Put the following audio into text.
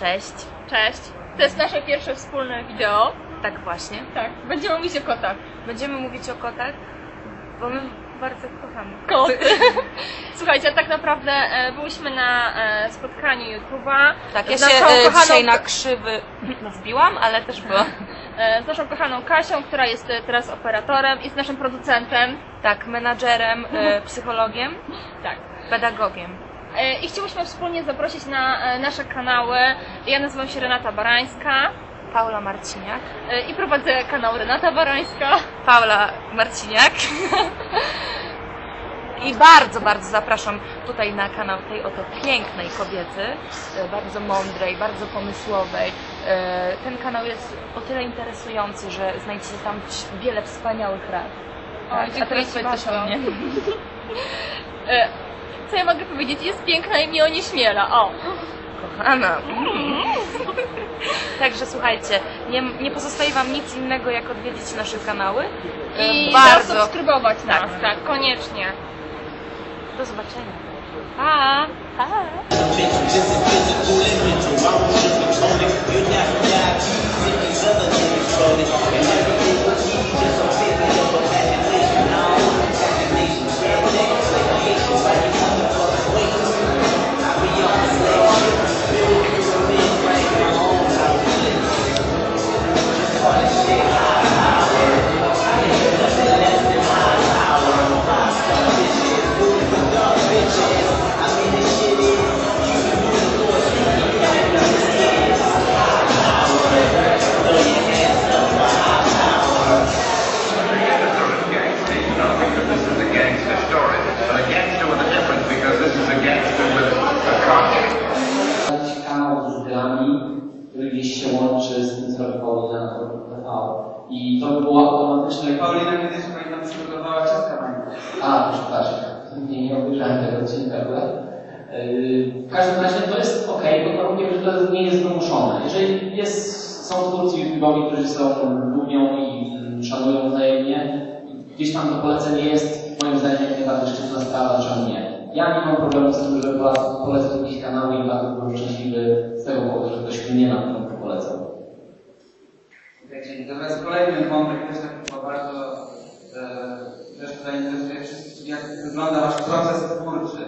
Cześć. Cześć. To jest nasze pierwsze wspólne wideo. Tak właśnie. Tak. Będziemy mówić o kotach. Będziemy mówić o kotach, bo my bardzo kochamy Koty. Słuchajcie, tak naprawdę e, byliśmy na e, spotkaniu YouTube'a. Tak, ja z się naszą e, kochaną- dzisiaj na krzywy wbiłam, ale też było. e, z naszą kochaną Kasią, która jest e, teraz operatorem i z naszym producentem. Tak, menadżerem, e, psychologiem, Tak. pedagogiem. E, I chcieliśmy wspólnie zaprosić na e, nasze kanały. Ja nazywam się Renata Barańska Paula Marciniak. e, i prowadzę kanał Renata Barańska. Paula Marciniak. I bardzo, bardzo zapraszam tutaj na kanał tej oto pięknej kobiety, bardzo mądrej, bardzo pomysłowej. Ten kanał jest o tyle interesujący, że znajdziecie tam wiele wspaniałych rad. O, Tak, A teraz powiedz coś o mnie. E, Co ja mogę powiedzieć? Jest piękna i mnie onieśmiela. O! Kochana. Także słuchajcie, nie, nie pozostaje Wam nic innego, jak odwiedzić nasze kanały. E, I bardzo. zasubskrybować nas, Tak. tak, koniecznie. Do zobaczenia. Pa! Pa! Gdzieś się łączy z tym, co robi Paulina na TV. I to by było automatyczne. Paulina kiedyś pamiętam przygotowała ciastka pani. A, przepraszam, nie, nie obejrzałem tego odcinka akurat. Yy, W każdym razie to jest ok, pod warunkiem, że to nie jest wymuszone. Jeżeli jest, są twórcy YouTube'owi, którzy są lubią i mm, szanują wzajemnie, gdzieś tam to polecenie jest, moim zdaniem, jak najbardziej szczytna sprawa, czemu nie. Ja nie mam problemu z tym, żeby pola- polecać jakieś kanały i bardzo byłem szczęśliwy z tego powodu, że ktoś mnie na pewno polecał. Czyli Natomiast kolejny wątek też tak chyba bardzo e, też tutaj interesuje wszystkich, jak wygląda wasz proces twórczy.